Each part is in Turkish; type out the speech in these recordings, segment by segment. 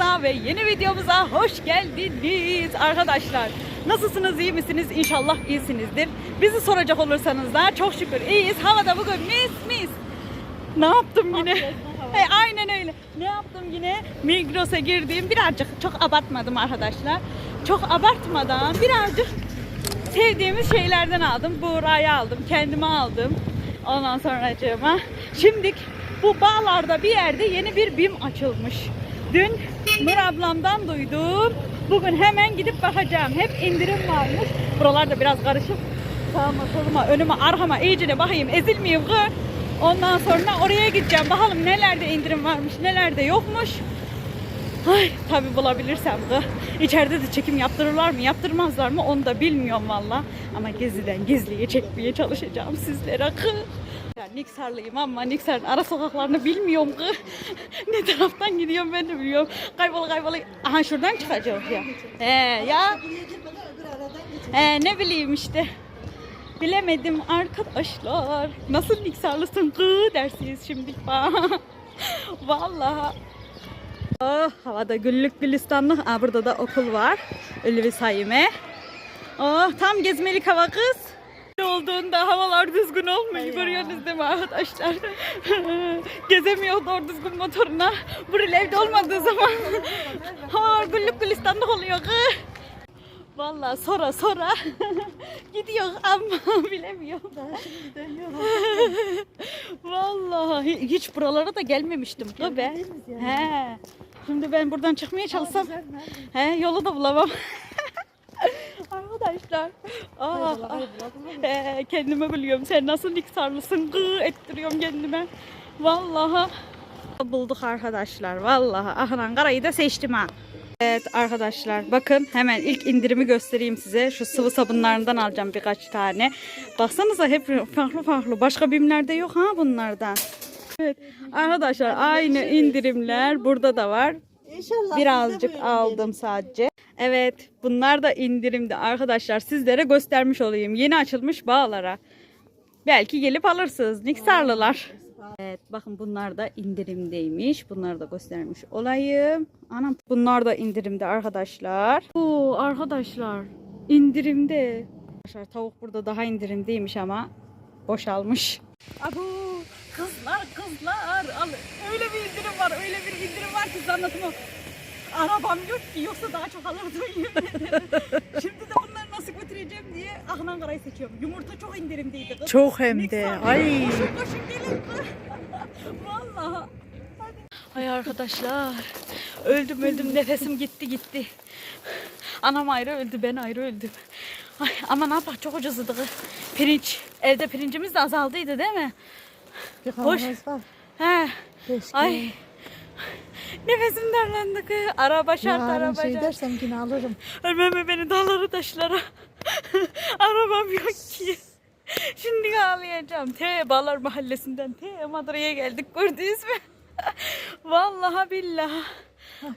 kanalımıza ve yeni videomuza hoş geldiniz arkadaşlar. Nasılsınız, iyi misiniz? İnşallah iyisinizdir. Bizi soracak olursanız da çok şükür iyiyiz. Havada bugün mis mis. Ne yaptım yine? He, aynen öyle. Ne yaptım yine? Migros'a girdiğim birazcık çok abartmadım arkadaşlar. Çok abartmadan birazcık sevdiğimiz şeylerden aldım. Buğra'yı aldım, kendime aldım. Ondan sonra Şimdi bu bağlarda bir yerde yeni bir BİM açılmış. Dün Nur ablamdan duydum. Bugün hemen gidip bakacağım. Hep indirim varmış. Buralar da biraz karışık. Sağıma, soluma, önüme, arkama iyicene bakayım. Ezilmeyeyim kız. Ondan sonra oraya gideceğim. Bakalım nelerde indirim varmış, nelerde yokmuş. Ay tabi bulabilirsem de. İçeride de çekim yaptırırlar mı yaptırmazlar mı onu da bilmiyorum valla. Ama geziden gizliye çekmeye çalışacağım sizlere. kı. Ya Niksarlıyım ama Niksar'ın ara sokaklarını bilmiyorum kı. ne taraftan gidiyorum ben de bilmiyorum. Kaybolu kaybolu. Aha şuradan çıkacağım ya. He ya. He, ne bileyim işte. Bilemedim arkadaşlar. Nasıl Niksarlısın kı dersiniz şimdi. Vallahi. Oh, havada güllük gülistanlık. Aa, burada da okul var. Ülvi Sayime. Oh, tam gezmelik hava kız. Olduğunda havalar düzgün olmuyor. Görüyorsunuz değil mi arkadaşlar? Gezemiyor doğru düzgün motoruna. Burası evde olmadığı zaman havalar güllük gülistanlık oluyor kız. Vallahi sonra sonra gidiyor ama bilemiyorum. Vallahi hiç buralara da gelmemiştim da be. He. Şimdi ben buradan çıkmaya çalışsam he yolu da bulamam. Arkadaşlar. Ah, ah. He, kendime biliyorum. Sen nasıl niksarlısın? Gı ettiriyorum kendime. Vallahi bulduk arkadaşlar. Vallahi ah Ankara'yı da seçtim ha. Evet arkadaşlar bakın hemen ilk indirimi göstereyim size. Şu sıvı sabunlarından alacağım birkaç tane. Baksanıza hep farklı farklı. Başka bimlerde yok ha bunlardan. Evet arkadaşlar aynı indirimler burada da var. İnşallah Birazcık aldım sadece. Evet bunlar da indirimde arkadaşlar sizlere göstermiş olayım. Yeni açılmış bağlara. Belki gelip alırsınız. Niksarlılar. Evet bakın bunlar da indirimdeymiş. Bunları da göstermiş olayım. Anam bunlar da indirimde arkadaşlar. Oo arkadaşlar indirimde. Arkadaşlar tavuk burada daha indirimdeymiş ama boşalmış. Abo kızlar kızlar al. Öyle bir indirim var öyle bir indirim var ki anlatamam. Arabam yok ki yoksa daha çok alırdım. Şimdi de bunları nasıl götüreceğim diye Ahnan Kara'yı seçiyorum. Yumurta çok indirimdeydi kız. Çok hem de. Ay. Koşun koşun gelin kız. Vallahi. Hadi. Ay arkadaşlar. Öldüm öldüm nefesim gitti gitti. Anam ayrı öldü ben ayrı öldüm. Ay, ama ne yapak çok ucuzdu kız. Pirinç. Evde pirincimiz de azaldıydı değil mi? Bir Hoş. var. He. Keşke. Ay. Nefesim darlandı kız. Araba şart Yarın araba şey şart. dersem yine alırım. Ölmeme beni dağlara taşlara. Arabam yok ki. Şimdi ağlayacağım. T Bağlar Mahallesi'nden T Madra'ya geldik gördünüz mü? Vallahi billahi.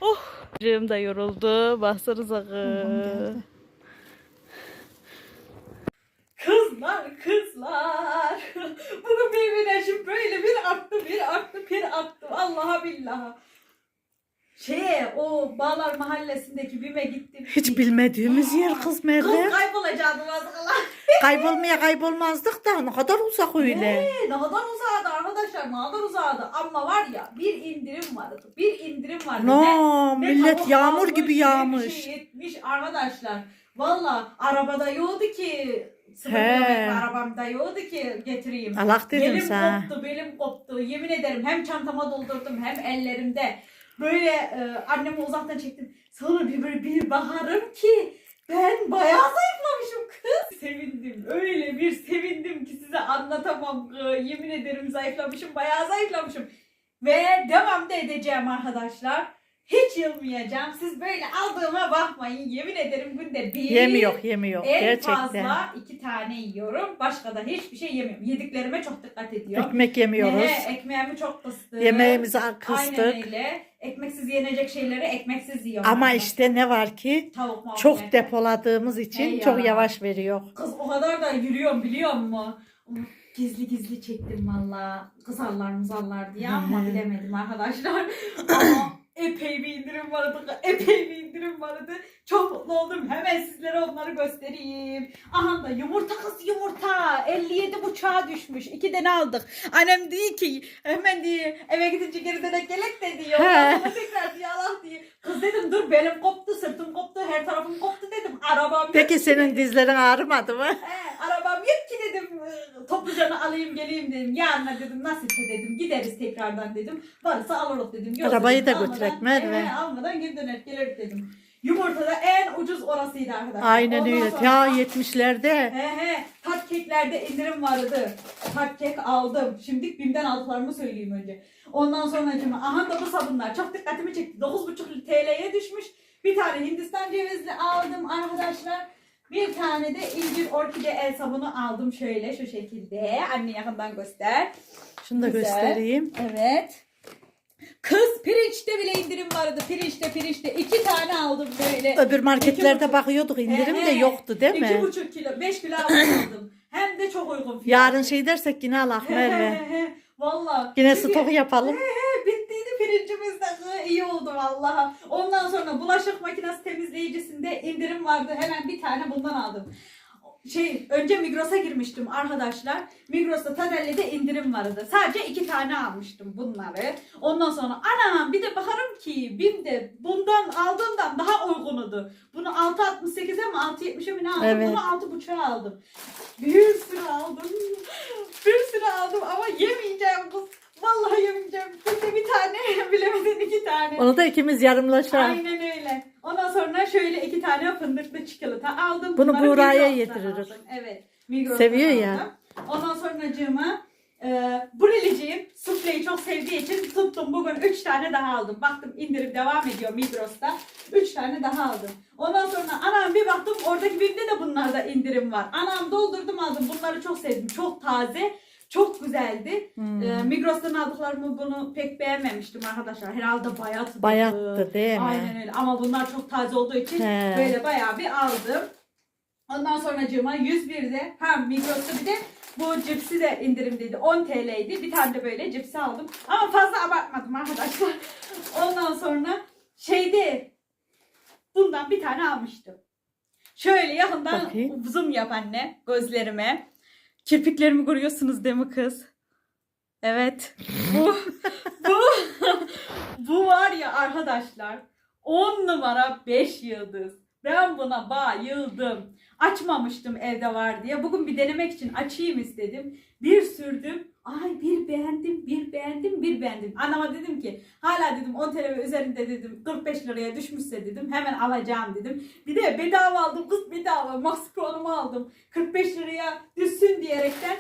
Oh. Cığım da yoruldu. Baksanıza kız. Kızlar kızlar. Bugün benim enerjim böyle bir arttı bir arttı bir arttı. Allah'a billahi. Şey o Bağlar Mahallesi'ndeki BİM'e gittim. Hiç bilmediğimiz yer kız Kız Meryem. kaybolacaktım az kala. Kaybolmaya kaybolmazdık da ne kadar uzak öyle. Ee, ne kadar uzadı arkadaşlar ne kadar uzadı. Ama var ya bir indirim vardı. Bir indirim vardı. No Ne- ne millet tavuk yağmur almış, gibi ne yağmış. şey etmiş arkadaşlar. Valla arabada yoktu ki. He. arabamda yoktu ki getireyim. Allah dedim Belim sana. koptu, belim koptu. Yemin ederim hem çantama doldurdum hem ellerimde. Böyle e, annemi uzaktan çektim. Sonra bir böyle bir bakarım ki ben bayağı zayıflamışım kız. Sevindim. Öyle bir sevindim ki size anlatamam. kız. Yemin ederim zayıflamışım. Bayağı zayıflamışım. Ve devam da edeceğim arkadaşlar. Hiç yılmayacağım. Siz böyle aldığıma bakmayın. Yemin ederim günde bir Yemiyor yemiyor en gerçekten. fazla iki tane yiyorum. Başka da hiçbir şey yemiyorum. Yediklerime çok dikkat ediyorum. Ekmek yemiyoruz. He, ekmeğimi çok kıstım. Yemeğimizi Aynen kıstık. öyle. Ekmeksiz yenecek şeyleri ekmeksiz yiyorum. Ama ben. işte ne var ki Tavuk çok depoladığımız için Hey ya. çok yavaş veriyor. Kız o kadar da yürüyorum biliyor musun? Gizli gizli çektim valla. Kızarlar mızarlar diye ama bilemedim arkadaşlar. Ama epey bir indirim vardı. Epey bir indirim vardı. Çok mutlu oldum. Hemen sizlere onları göstereyim. Aha da yumurta kız yumurta. 57 buçuğa düşmüş. İki tane aldık. Annem diyor ki hemen diye eve gidince geri dönek gelek de diyor. He. Sonra tekrar diyor Allah diye. Kız dedim dur belim koptu sırtım koptu her tarafım koptu dedim. Arabam Peki ki senin dizlerin ağrımadı mı? He, arabam yok ki dedim. Toplucanı alayım geleyim dedim. Yarına dedim nasipse dedim. Gideriz tekrardan dedim. Varsa alırız dedim. Arabayı dedim, da götürek almadan- Merve. He, almadan geri döner gelir dedim. Yumurtada en ucuz orasıydı arkadaşlar. Aynen Ondan öyle. sonra- Ta 70'lerde. He he. Tat keklerde indirim vardı. Tat kek aldım. Şimdi BİM'den aldıklarımı söyleyeyim önce. Ondan sonra cuma. Aha da bu sabunlar çok dikkatimi çekti. 9,5 TL'ye düşmüş. Bir tane Hindistan cevizli aldım arkadaşlar. Bir tane de incir orkide el sabunu aldım şöyle şu şekilde. Anne yakından göster. Şunu da Güzel. göstereyim. Evet. Kız pirinçte bile indirim vardı. Pirinçte pirinçte. iki tane aldım böyle. Öbür İki marketlerde buçuk. bakıyorduk indirim de yoktu değil İki mi? buçuk kilo, beş kilo aldım. Hem de çok uygun fiyat. Yarın şey dersek yine Allah Merve. Valla. Yine stok yapalım. He, bittiydi pirincimiz de. Hı, iyi oldu vallahi. Ondan sonra bulaşık makinesi temizleyicisinde indirim vardı. Hemen bir tane bundan aldım. Şey önce Migros'a girmiştim arkadaşlar. Migros'ta Tadelli'de indirim vardı. Sadece iki tane almıştım bunları. Ondan sonra anam bir de bakarım ki BİM'de bundan aldığımdan daha uygunudu. Bunu 6.68'e mi 6.70'e mi ne aldım? Evet. Bunu 6.5'a aldım. Bir sürü aldım. Bir sürü aldım ama yemeyeceğim kız. Vallahi yemeyeceğim. Günde bir tane bilemedin iki tane. Onu da ikimiz yarımlaşa. Aynen öyle. Ondan sonra şöyle iki tane fındıklı çikolata aldım. Bunu Bunları Buğra'ya Migros'tan yediririz. aldım. Evet. Migros'tan Seviyor aldım. ya. Ondan sonra cığıma e, Brüleciğim sufleyi çok sevdiği için tuttum. Bugün üç tane daha aldım. Baktım indirim devam ediyor Migros'ta. Üç tane daha aldım. Ondan sonra anam bir baktım oradaki BİM'de de bunlarda indirim var. Anam doldurdum aldım. Bunları çok sevdim. Çok taze. Çok güzeldi. Hmm. Ee, Migros'tan aldıklarımı bunu pek beğenmemiştim arkadaşlar. Herhalde bayattı. Bayattı değil mi? Aynen öyle. Ama bunlar çok taze olduğu için He. böyle bayağı bir aldım. Ondan sonra cıma 101'de ha Migros'ta bir de bu cipsi de indirimdeydi. 10 TL'ydi. Bir tane de böyle cipsi aldım. Ama fazla abartmadım arkadaşlar. Ondan sonra şeyde bundan bir tane almıştım. Şöyle yakından Bakayım. zoom yap anne gözlerime. Kirpiklerimi görüyorsunuz değil mi kız? Evet. Bu bu bu var ya arkadaşlar 10 numara 5 yıldız. Ben buna bayıldım. Açmamıştım evde var diye. Bugün bir denemek için açayım istedim. Bir sürdüm. Ay bir beğendim, bir beğendim, bir beğendim. Anama dedim ki hala dedim 10 TL üzerinde dedim 45 liraya düşmüşse dedim hemen alacağım dedim. Bir de bedava aldım kız bedava maskaronumu aldım. 45 liraya düşsün diyerekten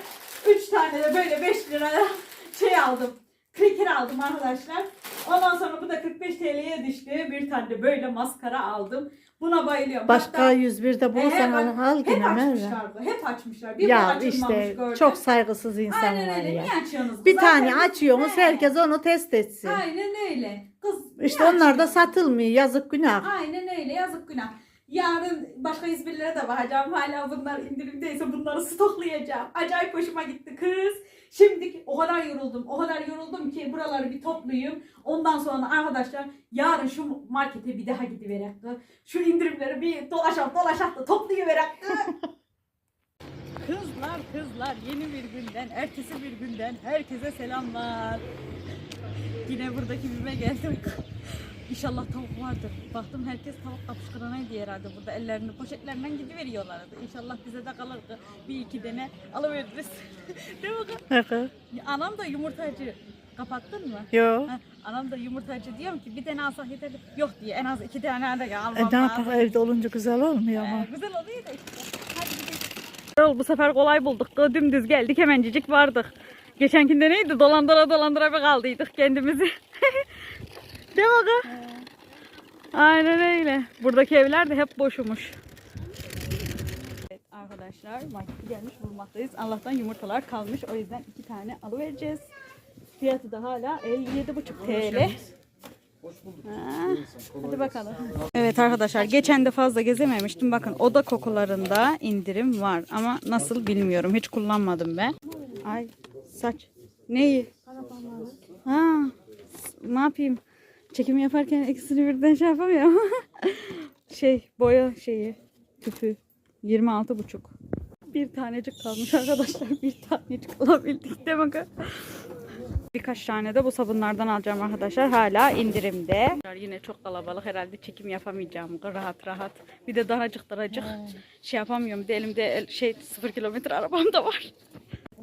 3 tane de böyle 5 liraya şey aldım. Kreker aldım arkadaşlar. Ondan sonra bu da 45 TL'ye düştü. Bir tane de böyle maskara aldım. Buna bayılıyorum. Başka Hatta 101'de bulursan He, onu al yine Merve. Hep açmışlar. Bir Ya işte gördüm. çok saygısız Aynen insanlar öyle. ya. Niye açıyorsunuz? Bir Zaten tane açıyorsunuz He. herkes onu test etsin. Aynen öyle. Kız İşte onlar da satılmıyor yazık günah. Aynen öyle. Yazık günah. Yarın başka İzmirlere de bakacağım. Hala bunlar indirimdeyse bunları stoklayacağım. Acayip hoşuma gitti kız. Şimdi o kadar yoruldum. O kadar yoruldum ki buraları bir toplayayım. Ondan sonra arkadaşlar yarın şu markete bir daha gidiverek. Şu indirimleri bir dolaşak dolaşak da toplayıverek. kız. Kızlar kızlar yeni bir günden, ertesi bir günden herkese selamlar. Yine buradaki bime geldim. İnşallah tavuk vardır. Baktım herkes tavuk kapıştıranaydı herhalde burada ellerini poşetlerinden gidiveriyorlardı. İnşallah bize de kalırdı. Bir iki tane alıveririz. Değil mi kız? Anam da yumurtacı. Kapattın mı? Yo. Ha, anam da yumurtacı diyorum ki bir tane alsak yeterli. Yok diye en az iki tane de E, almam ne lazım. yapalım evde olunca güzel olmuyor ama. Ee, güzel oluyor da işte. Hadi gidelim. Bu sefer kolay bulduk. Dümdüz geldik hemencik vardık. Geçenkinde neydi? Dolandıra dolandıra bir kaldıydık kendimizi. Değil mi kız? Aynen öyle. Buradaki evler de hep boşumuş. Evet arkadaşlar markete gelmiş bulunmaktayız. Allah'tan yumurtalar kalmış. O yüzden iki tane alıvereceğiz. Fiyatı da hala 57,5 TL. Ha, Hadi bakalım. Evet arkadaşlar geçen de fazla gezememiştim. Bakın oda kokularında indirim var ama nasıl bilmiyorum. Hiç kullanmadım ben. Ay saç. Neyi? Ha, ne yapayım? Çekim yaparken ikisini birden şey yapamıyorum. şey boya şeyi tüpü 26 buçuk. Bir tanecik kalmış arkadaşlar. Bir tanecik alabildik demek. Birkaç tane de bu sabunlardan alacağım arkadaşlar. Hala indirimde. Yine çok kalabalık. Herhalde çekim yapamayacağım. Rahat rahat. Bir de daracık daracık şey yapamıyorum. Bir de elimde el- şey 0 kilometre arabam da var.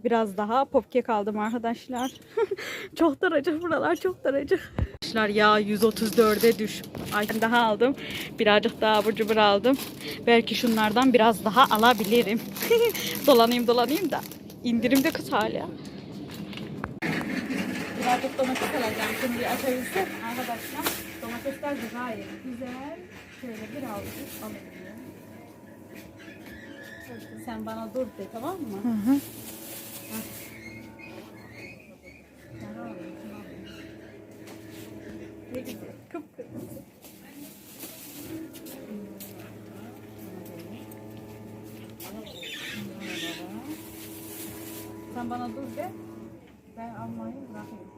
Biraz daha popkek aldım arkadaşlar. çok daracık buralar çok daracık. Arkadaşlar ya 134'e düş. Ay daha aldım. Birazcık daha abur cubur aldım. Belki şunlardan biraz daha alabilirim. dolanayım dolanayım da. İndirimde kız hala. Birazcık domates alacağım. Şimdi açabilsem arkadaşlar. Domatesler de gayet güzel. Şöyle birazcık alayım. Sen bana dur de tamam mı? Hı hı. Kıpkırmızı. Sen bana dur de. Ben almayı bırakayım.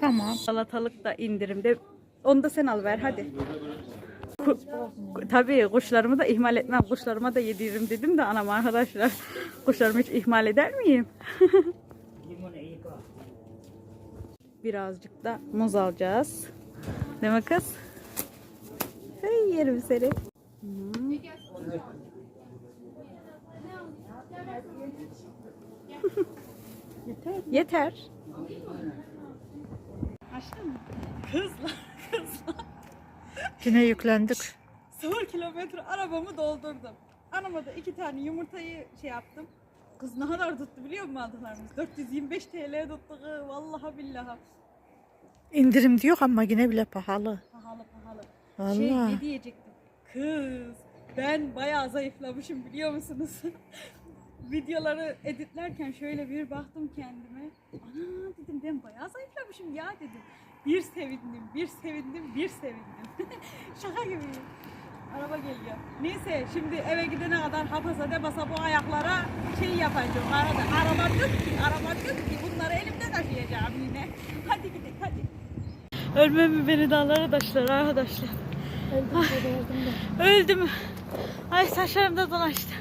Tamam. Salatalık da indirimde. Onu da sen al ver hadi. Tabii kuşlarımı da ihmal etmem. Kuşlarıma da yediririm dedim de anam arkadaşlar. Kuşlarımı hiç ihmal eder miyim? Birazcık da muz alacağız. Değil mi kız? Hey yerim seni. Yeter. Yeter. Açtın mı? Kızlar. Yine yüklendik. 0 kilometre arabamı doldurdum. Anama da iki tane yumurtayı şey yaptım. Kız ne kadar tuttu biliyor musun aldıklarımız? 425 TL tuttu kız. Vallahi billahi. İndirim diyor ama yine bile pahalı. Pahalı pahalı. Şey Vallahi. ne diyecektim? Kız ben bayağı zayıflamışım biliyor musunuz? Videoları editlerken şöyle bir baktım kendime. Ana dedim ben bayağı zayıflamışım ya dedim. Bir sevindim, bir sevindim, bir sevindim. Şaka gibi. Araba geliyor. Neyse şimdi eve gidene kadar hapazade basa bu ayaklara şey yapacağım. Arada araba yok ki, araba yok ki. Bunları elimde taşıyacağım yine. Hadi gidelim hadi. Ölmem mi beni dağlara taşlar arkadaşlar. Öldüm. Ay saçlarım da dolaştı.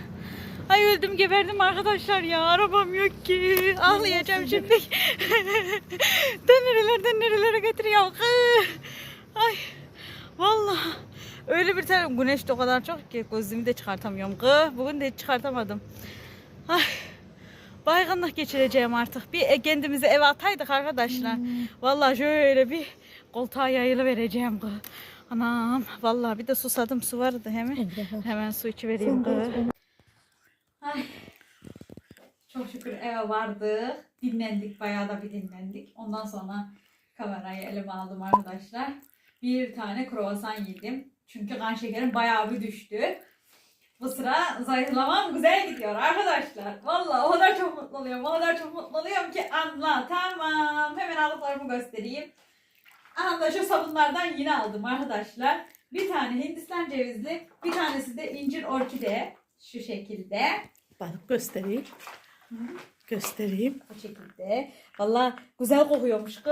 Ay öldüm geberdim arkadaşlar ya. Arabam yok ki. Ağlayacağım şimdi. den nerelerden nerelere getiriyor. Ay. Vallahi. Öyle bir tane güneş de o kadar çok ki gözümü de çıkartamıyorum. Kız bugün de hiç çıkartamadım. Ay. Baygınlık geçireceğim artık. Bir e, kendimizi eve ataydık arkadaşlar. Vallahi şöyle bir koltuğa yayılı vereceğim kız. Anam vallahi bir de susadım su vardı hemen. Hemen su içi vereyim kız. Çok şükür eve vardık. Dinlendik. Bayağı da bir dinlendik. Ondan sonra kamerayı elime aldım arkadaşlar. Bir tane kruvasan yedim. Çünkü kan şekerim bayağı bir düştü. Bu sıra zayıflamam güzel gidiyor arkadaşlar. Vallahi o kadar çok mutlu oluyorum. O kadar çok mutlu oluyorum ki anlatamam. Hemen aldıklarımı göstereyim. Aha da şu sabunlardan yine aldım arkadaşlar. Bir tane Hindistan cevizli, bir tanesi de incir orkide. Şu şekilde. Bak göstereyim. Göstereyim. Bu şekilde. Valla güzel kokuyormuş ki.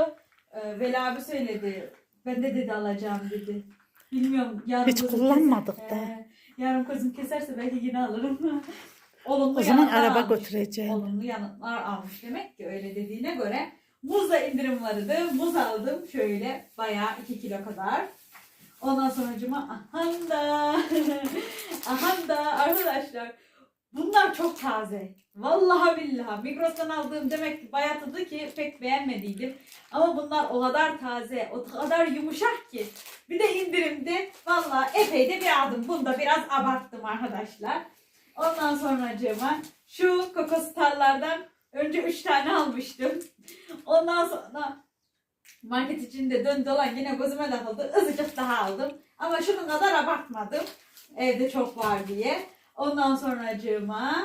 Ee, Veli abi söyledi. Ben de dedi alacağım dedi. Bilmiyorum. Yarın Hiç kullanmadık keser- da. Ee, yarın gözüm keserse belki yine alırım. Olumlu O zaman araba almış. götüreceğim. Olumlu yanıtlar almış demek ki öyle dediğine göre. Muzda indirim vardı. Muz aldım şöyle bayağı 2 kilo kadar. Ondan sonra cuma ahanda ahanda arkadaşlar bunlar çok taze. Vallahi billahi Migros'tan aldığım demek ki bayatıdı ki pek beğenmediydim. Ama bunlar o kadar taze, o kadar yumuşak ki. Bir de indirimde vallahi epey de bir aldım. Bunu da biraz abarttım arkadaşlar. Ondan sonra cema şu kokostarlardan önce 3 tane almıştım. Ondan sonra market içinde dön dolan yine gözüme takıldı. Azıcık daha aldım. Ama şunun kadar abartmadım. Evde çok var diye. Ondan sonra cıma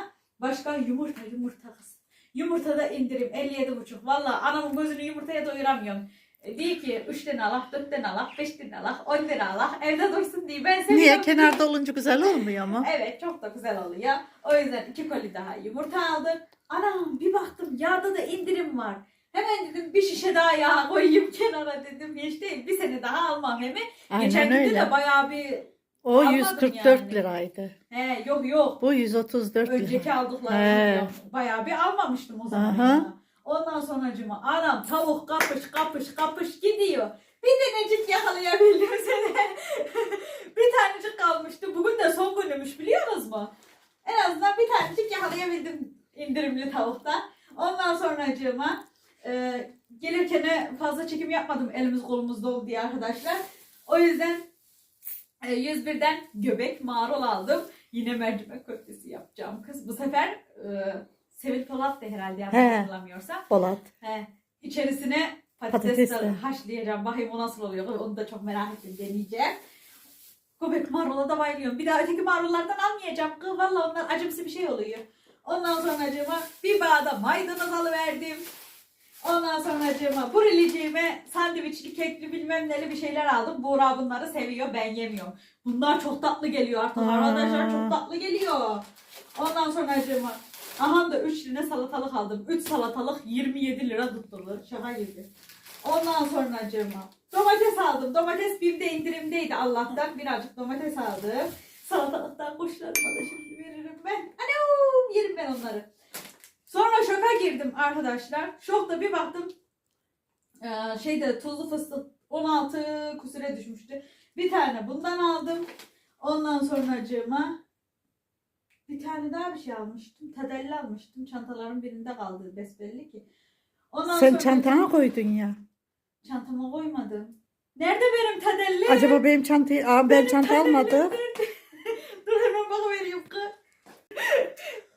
başka yumurta yumurta kız. Yumurtada indirim 57,5. Valla anamın gözünü yumurtaya doyuramıyorum. E, Diyor ki 3 tane alak, 4 tane alak, 5 tane alak, 10 tane alak evde dursun diye ben seviyorum. Niye? Kenarda olunca güzel olmuyor mu? Evet çok da güzel oluyor. O yüzden iki koli daha yumurta aldım. Anam bir baktım yağda da indirim var. Hemen dedim bir şişe daha yağ koyayım kenara dedim. Hiç değil bir sene daha almam hemen. Aynen Geçen gün de bayağı bir O Almadım 144 yani. liraydı. he yok yok. Bu 134 lira. Önceki aldıklarım He. yok. bayağı bir almamıştım o zaman. Aha. ya. Ondan sonracıma anam tavuk kapış kapış kapış gidiyor. Bir tanecik yakalayabildim seni. bir tanecik kalmıştı. Bugün de son günümüş biliyorsunuz mu? En azından bir tanecik yakalayabildim indirimli tavuktan. Ondan sonracığıma e, gelirken fazla çekim yapmadım elimiz kolumuz dolu diye arkadaşlar. O yüzden 101'den göbek marul aldım. Yine mercimek köftesi yapacağım kız. Bu sefer e, Sevil Polat da herhalde yanlış He. hatırlamıyorsam. Polat. He, içerisine patates, Patates de de. haşlayacağım. Bakayım o nasıl oluyor. Onu da çok merak ettim. Deneyeceğim. Göbek marula da bayılıyorum. Bir daha öteki marullardan almayacağım. Kız valla onlar acımsı bir şey oluyor. Ondan sonra acıma bir bağda maydanoz alıverdim. Ondan sonra acıma buriliciğime sandviçli, kekli bilmem neli bir şeyler aldım. Buğra bunları seviyor. Ben yemiyorum. Bunlar çok tatlı geliyor artık. Hmm. Arkadaşlar çok tatlı geliyor. Ondan sonra acıma Aha da 3 lira salatalık aldım. 3 salatalık 27 lira tuttu. Şaka gibi. Ondan sonra acıma domates aldım. Domates BİM'de indirimdeydi Allah'tan. Birazcık domates aldım. Salatalıktan kuşlarıma da şimdi veririm ben. Anam yerim ben onları. Sonra şoka girdim arkadaşlar. Şokta bir baktım. Ee, şeyde tuzlu fıstık 16 kusure düşmüştü. Bir tane bundan aldım. Ondan sonra acıma bir tane daha bir şey almıştım. Tadelli almıştım. Çantaların birinde kaldı besbelli ki. Ondan Sen sonra çantana koydun ya. Çantama koymadım. Nerede benim tadelli? Acaba benim çantayı... Aa, ben Benim çanta almadım. Dur hemen bakıvereyim kız.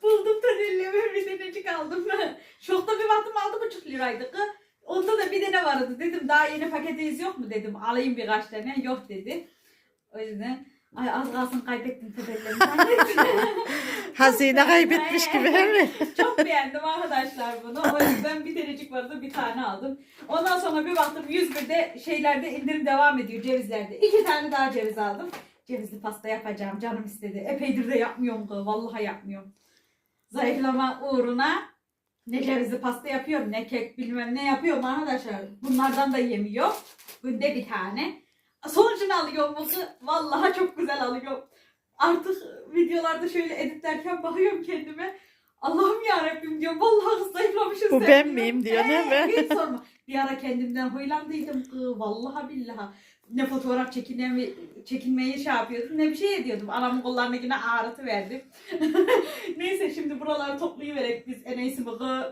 Buldum tadellimi bir tanecik aldım. Şokta bir baktım altı buçuk liraydı kız. Onda da bir tane vardı. Dedim daha yeni paketiyiz yok mu dedim. Alayım birkaç tane. Yok dedi. O yüzden ay az kalsın kaybettim tadellimi. Hazine kaybetmiş gibi mi? Çok beğendim arkadaşlar bunu. O yüzden bir tanecik vardı bir tane aldım. Ondan sonra bir baktım 101'de şeylerde indirim devam ediyor cevizlerde. İki tane daha ceviz aldım. Cevizli pasta yapacağım canım istedi. Epeydir de yapmıyorum. Vallahi yapmıyorum. Zayıflama uğruna ne cevizli pasta yapıyorum ne kek bilmem ne yapıyorum arkadaşlar. Bunlardan da yemiyor. Günde bir tane. Sonucunu alıyorum kız? Vallahi çok güzel alıyorum. Artık videolarda şöyle editlerken bakıyorum kendime. Allah'ım ya Rabbim diyorum. Vallahi kız zayıflamışız. Bu ben miyim diyor, değil mi? Hiç sorma. Bir ara kendimden huylandıydım. Vallahi billahi. Ne fotoğraf çekinmeyi, çekinmeyi şey yapıyordum ne bir şey ediyordum. Anamın kollarına yine ağrıtı verdim. Neyse şimdi buraları toplayıverek biz en iyisi bu kız.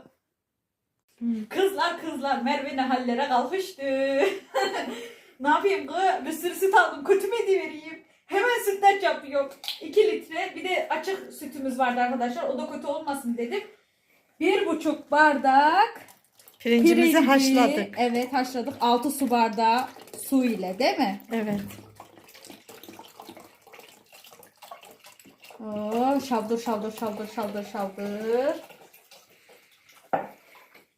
Kızlar kızlar Merve ne hallere kalkıştı. ne yapayım kız? Bir sürü süt aldım. Kötü mü vereyim? Hemen sütlaç yapıyorum. 2 litre. Bir de açık sütümüz vardı arkadaşlar. O da kötü olmasın dedim. Bir buçuk bardak Pirincimizi pirinci- haşladık. Evet haşladık. 6 su bardağı su ile değil mi? Evet. Oo, şaldır şaldır şaldır şaldır şaldır.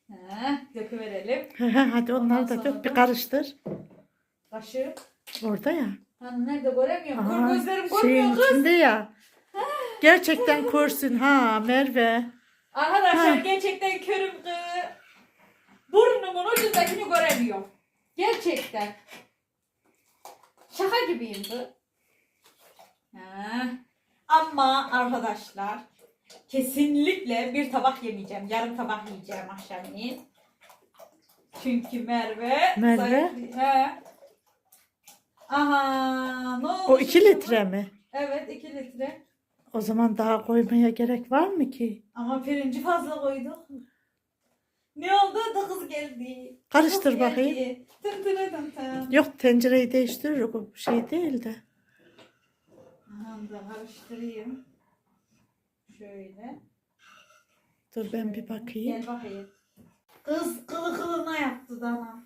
Heh, döküverelim. Hadi onları da sonra dök bir da- karıştır. Kaşık. Orada ya. Hani nerede göremiyorum. Kör Aha, gözlerim şeyin görmüyor kız. içinde ya. Gerçekten kursun ha Merve. Arkadaşlar Ha. gerçekten körüm kız. Burnumun ucundakini göremiyorum. Gerçekten. Şaka gibiyim. Ha. Ama arkadaşlar kesinlikle bir tabak yemeyeceğim. Yarım tabak yiyeceğim akşamleyin. Çünkü Merve... Merve? zayıf- He. Aha ne oldu? O 2 şimdi bu? litre mi? Evet 2 litre. O zaman daha koymaya gerek var mı ki? Ama pirinci fazla koyduk. Ne oldu? Da kız geldi. Karıştır Kız geldi. bakayım. Tın tın tın tın. Yok tencereyi değiştirir o şey değil de. Aha da karıştırayım. Şöyle. Dur ben bir bakayım. Gel bakayım. Kız kılı kılına yaptı dana.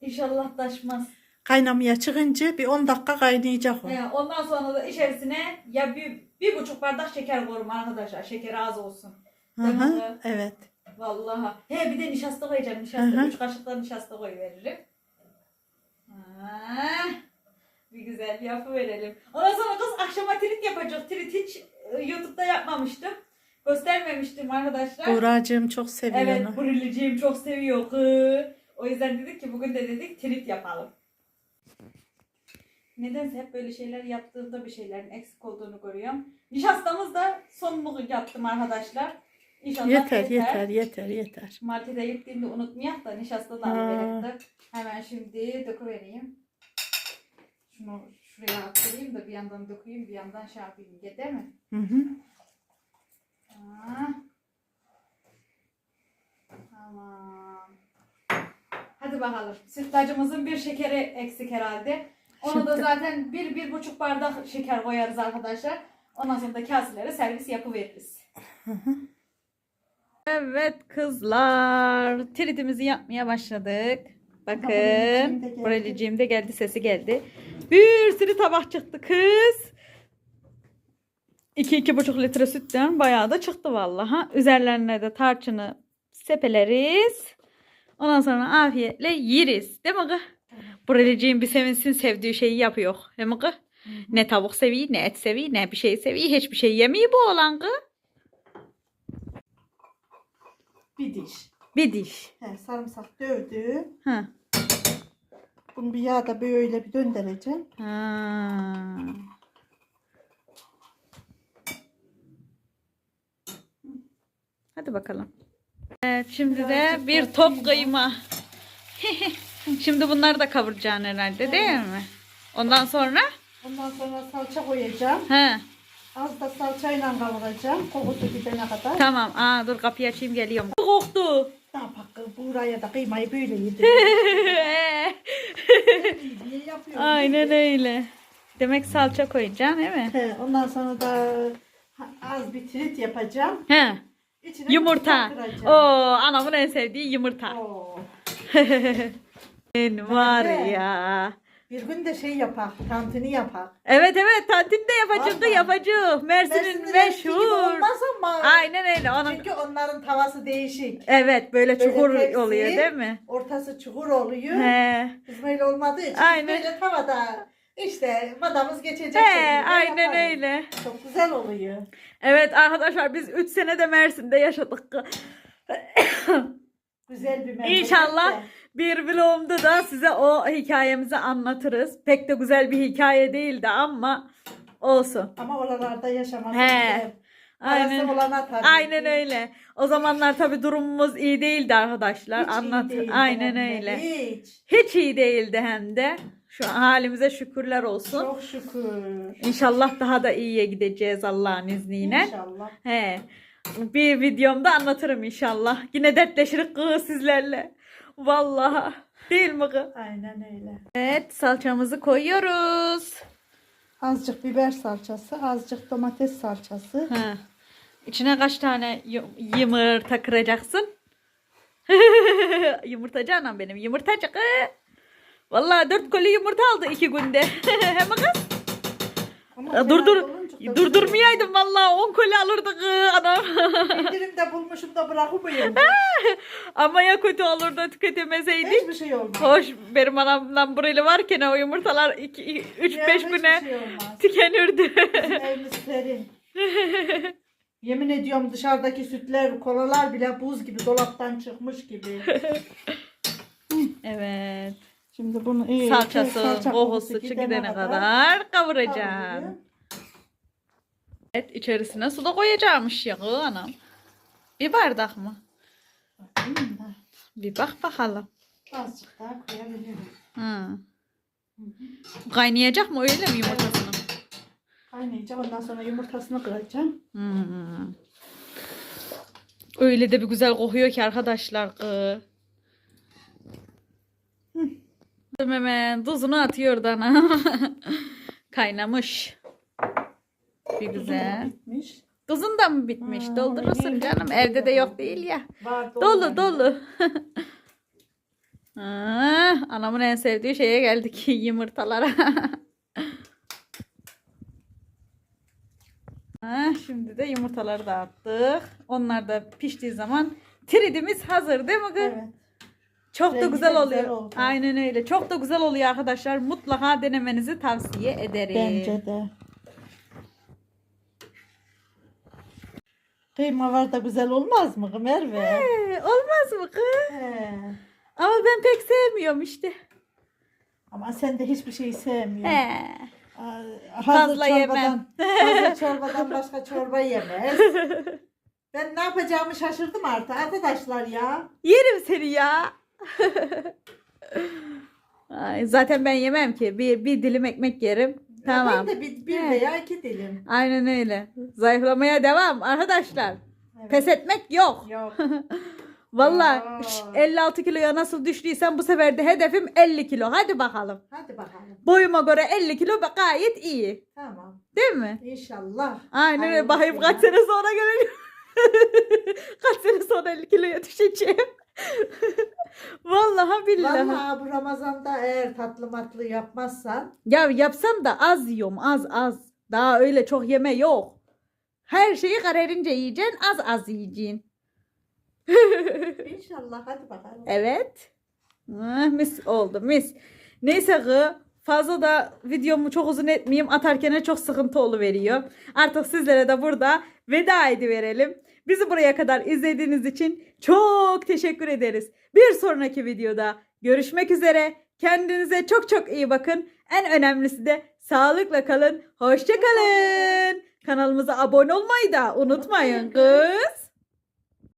İnşallah taşmaz. Kaynamaya çıkınca bir 10 dakika kaynayacak o. He, ondan sonra da içerisine ya bir, bir buçuk bardak şeker koyarım arkadaşlar. Şeker az olsun. Hı hı, evet. Vallahi. He bir de nişasta koyacağım. Hı Nişasta. hı. Üç kaşık da nişasta koyuveririm. Ha, bir güzel yapı verelim. Ondan sonra kız akşama trit yapacak. Trit hiç e, YouTube'da yapmamıştım. göstermemiştim arkadaşlar. Buracığım çok seviyor Evet, onu. Çok seviyor kız. O yüzden dedik ki bugün de dedik trit yapalım. Nedense hep böyle şeyler yaptığımda bir şeylerin eksik olduğunu görüyorum. Nişastamız da son yaptım arkadaşlar. İnşallah Yeter yeter yeter yeter. Markete gittiğimde unutmayak da nişasta da. Hemen şimdi döküvereyim. Şunu şuraya attırayım da bir yandan dökeyim bir yandan şey yapayım. Yeter mi? Hı hı. Ha. Tamam. Hadi bakalım. Sütlacımızın bir şekeri eksik herhalde. Onu da zaten bir, bir buçuk bardak şeker koyarız arkadaşlar. Ondan sonra da kaselere servis yapıveririz. Evet kızlar. Tritimizi yapmaya başladık. Bakın. Buraliciğim de geldi sesi geldi. Bir sürü tabak çıktı kız. 2-2,5 litre sütten bayağı da çıktı vallahi. Üzerlerine de tarçını sepeleriz. Ondan sonra afiyetle yeriz. Değil mi kız? Buraliciğim bir sevinsin sevdiği şeyi yapıyor. Değil mi kız? Ne tavuk seviyor, ne et seviyor, ne bir şey seviyor. Hiçbir şey yemiyor bu olan kız. Bir diş. Bir diş. He, sarımsak dövdüm. Ha. Bunu bir yağda böyle bir döndüreceğim. Ha. Hadi bakalım. Evet, şimdi de bir top kıyma. kıyma. şimdi bunları da kavuracaksın herhalde değil mi? Ondan sonra? Ondan sonra salça koyacağım. He. Az da salçayla kavuracağım. Kokusu gidene kadar. Tamam. Aa, dur kapıyı açayım geliyorum. Koktu. Ne yapak buraya da kıymayı böyle yedim. yapıyorum. Aynen öyle. Demek salça koyacaksın değil mi? He, ondan sonra da az bir trit yapacağım. He. İçine Yumurta. Oo, anamın en sevdiği yumurta. Oo. Ben var ya. Bir gün de şey yapak, tantuni yapak. Evet evet tantinde yapacak da Vallahi. Mersin'in Mersin'in eski gibi meşhur. olmaz ama. Aynen öyle. Onun... Çünkü onların tavası değişik. Evet böyle Böyle çukur tepsi, oluyor değil mi? Ortası çukur oluyor. He. Öyle olmadığı için Aynen. böyle tavada işte madamız geçecek He, şekilde aynen yaparız. öyle. Çok güzel oluyor. Evet arkadaşlar biz 3 sene de Mersin'de yaşadık. Güzel bir memleket İnşallah de. Bir vlogumda da size o hikayemizi anlatırız. Pek de güzel bir hikaye değildi ama olsun. Ama oralarda yaşamak He. Aynen. Aynen öyle. O zamanlar tabii durumumuz iyi değildi arkadaşlar. Hiç Anlat. değildi Aynen öyle. Hiç. Hiç iyi değildi hem de. Şu halimize şükürler olsun. Çok şükür. İnşallah daha da iyiye gideceğiz Allah'ın izniyle. İnşallah. He. Bir videomda anlatırım inşallah. Yine dertleşiriz kız sizlerle. Vallahi. Değil mi kız? Aynen öyle. Evet salçamızı koyuyoruz. Azıcık biber salçası, azıcık domates salçası. Ha. İçine kaç tane yu- yumurta kıracaksın? Yumurtacı anam benim. Yumurtacı kız. Vallahi dört koli yumurta aldı iki günde. Hem kız. Ama dur dur. Durdurmayaydım vallahi 10 koli alırdı kız anam. İndirimde bulmuşum da bırakıyorum. Ama ya kötü olur da tüketemeseydik. Hiçbir şey olmaz. Hoş benim anamdan burayla varken o yumurtalar 3-5 Ya, hiçbir güne şey olmaz. tükenirdi. Bizim evimiz serin. Yemin ediyorum dışarıdaki sütler, kolalar bile buz gibi dolaptan çıkmış gibi. evet. Şimdi bunu iyi Salçası, salça kokusu gidene kadar kavuracaksın. kavuruyorum. Evet içerisine su da koyacakmış ya anam. Bir bardak mı? Bakayım da. Bir bak bakalım. Azıcık daha koyabilirim. Hı. Kaynayacak mı öyle mi yumurtasını? Kaynayacak ondan sonra yumurtasını kıracağım. Hmm. Öyle de bir güzel kokuyor ki arkadaşlar. kız. Hemen tuzunu atıyor dana. Kaynamış. Bir Tuzum da güzel. bitmiş. Da mı bitmiş? Ha, Doldurursun canım. Evde de yok değil ya. Var Dolu dolu. Ah, anamın en sevdiği şeye geldik yumurtalara. Ah, şimdi de yumurtaları da attık. Onlar da piştiği zaman tridimiz hazır değil mi kız? Evet. Çok da Rengi güzel de oluyor. güzel oldu. Aynen öyle. Çok da güzel oluyor arkadaşlar. Mutlaka denemenizi tavsiye ederim. Bence de. Kıyma var da güzel olmaz mı Merve? Ee, olmaz mı kız? He. Ama ben pek sevmiyorum işte. Ama sen de hiçbir şeyi sevmiyorsun. He. Aa, Fazla çorbadan- yemem. Hazır çorbadan başka çorba yemez. Ben ne yapacağımı şaşırdım artık arkadaşlar ya. Yerim seni ya. Ay, zaten ben yemem ki. Bir, bir dilim ekmek yerim. Tamam. Ben de bir, bir Evet. veya iki dilim. Aynen öyle. Zayıflamaya devam arkadaşlar. Evet. Pes etmek yok. Yok. Vallahi Ya. şş, 56 kiloya nasıl düştüysem bu sefer de hedefim 50 kilo. Hadi bakalım. Hadi bakalım. Boyuma göre 50 kilo gayet iyi. Tamam. Değil mi? İnşallah. Aynen öyle. Hayırlısı Bakayım ya. kaç sene sonra göreceğim. kaç sene sonra 50 kiloya düşeceğim. Vallahi billahi. Vallahi bu Ramazan'da eğer tatlı matlı yapmazsan Ya yapsam da az yiyorum az az. Daha öyle çok yeme yok. Her şeyi kararınca yiyeceksin az az yiyeceksin. inşallah hadi bakalım. Evet. Ah, mis oldu mis. Neyse kı fazla da videomu çok uzun etmeyeyim. Atarken çok sıkıntı veriyor. Artık sizlere de burada veda ediverelim. Bizi buraya kadar izlediğiniz için çok teşekkür ederiz. Bir sonraki videoda görüşmek üzere. Kendinize çok çok iyi bakın. En önemlisi de sağlıkla kalın. Hoşça kalın. Kanalımıza abone olmayı da unutmayın kız.